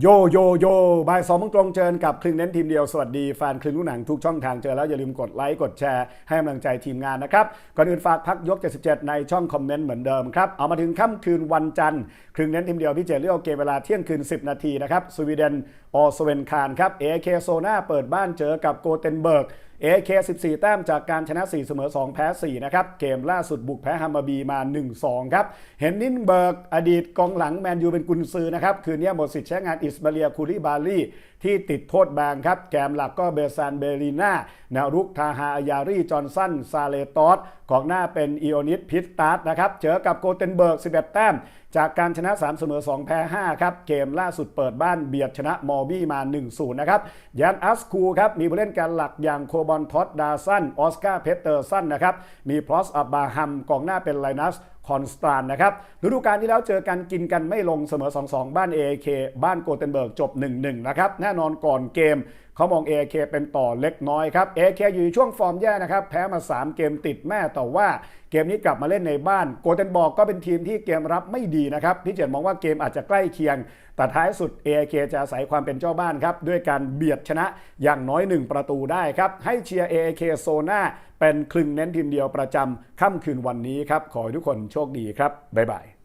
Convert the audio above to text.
โยโยโยบ่ายสองมงตรงเจอกับครึ่งเน้นทีมเดียว สวัสดีแฟนครึ่งลูกหนังทุกช่องทางเจอแล้วอย่าลืมกดไลค์กดแชร์ให้กำลังใจทีมงานนะครับ ก่อนอื่นฝากพักยก 77 ในช่องคอมเมนต์เหมือนเดิมครับ เอามาถึงค่ำคืนวันจันทร์ครึ่งเน้นทีมเดียวพี่เจเลือกเกมเวลาเที่ยงคืน 10 นาทีนะครับสวีเดนออสเวนคารครับเอเคโซนาเปิดบ้านเจอกับโกเทนเบิร์ก AK 14 แต้มจากการชนะ 4 เสมอ 2 แพ้ 4 นะครับ เกมล่าสุดบุกแพ้ฮัมมาบีมา 1-2 ครับ เห็นนินเบิร์ก อดีตกองหลังแมนยูเป็นกุนซือนะครับ คืนนี้หมดสิทธิ์ใช้งานอิสมาเลียคูลิบาลีที่ติดโทษแบนครับ แกมหลักก็เบซานเบรีนานวรุกทาฮาอายารีจอห์นสัน ซาเลตอสของหน้าเป็นอีโอนิสพิสตาร์นะครับ เจอกับโกเทนเบิร์ก 11 แต้ม จากการชนะ 3 เสมอ 2 แพ้ 5 ครับ เกมล่าสุดเปิดบ้านเบียดชนะมอร์บี้มา 1-0 นะครับยันอัสคูครับ มีผู้เล่นการหลักอย่างโคบบอลท็อดดาสันออสการ์เพเตอร์สันนะครับมีพลอสอับบาฮัมกองหน้าเป็นไลนัสคอนสตานนะครับฤดูกาลที่แล้วเจอกันกินกันไม่ลงเสมอ 2-2 บ้าน AAK บ้านโกเทนเบิร์กจบ 1-1 นะครับ แน่นอนก่อนเกม เขามอง AK เป็นต่อเล็กน้อยครับ AK อยู่ในช่วงฟอร์มแย่นะครับ แพ้มา 3 เกมติดแม่แต่ว่าเกมนี้กลับมาเล่นในบ้าน โกเทนบิร์กก็เป็นทีมที่เกมรับไม่ดีนะครับ พี่เจนมองว่าเกมอาจจะใกล้เคียง แต่ท้ายสุด AK จะอาศัยความเป็นเจ้าบ้านครับ ด้วยการเบียดชนะอย่างน้อย 1 ประตูได้ครับ ให้เชียร์ AK โซน่าเป็นคลึงเน้นทีมเดียวประจำค่ำคืนวันนี้ครับ ขอให้ทุกคนโชคดีครับบ๊ายบาย